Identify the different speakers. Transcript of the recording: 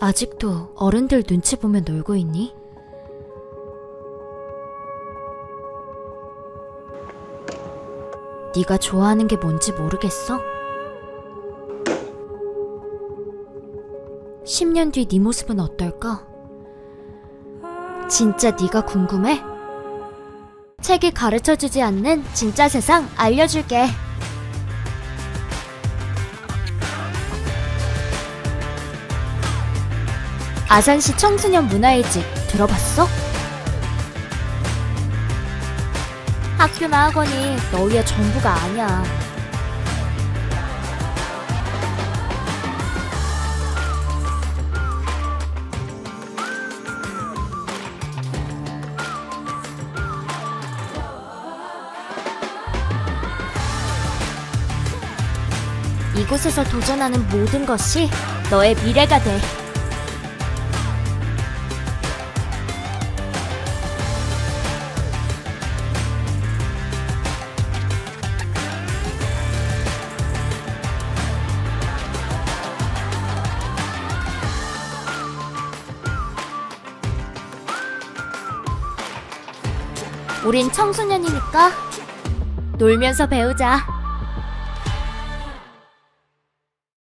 Speaker 1: 아직도 어른들 눈치 보며 놀고 있니? 네가 좋아하는 게 뭔지 모르겠어? 10년 뒤 네 모습은 어떨까? 진짜 네가 궁금해? 책이 가르쳐주지 않는 진짜 세상 알려줄게. 아산시 청소년 문화일집 들어봤어? 학교나 학원이 너희의 전부가 아니야. 이곳에서 도전하는 모든 것이 너의 미래가 돼. 우린 청소년이니까 놀면서 배우자.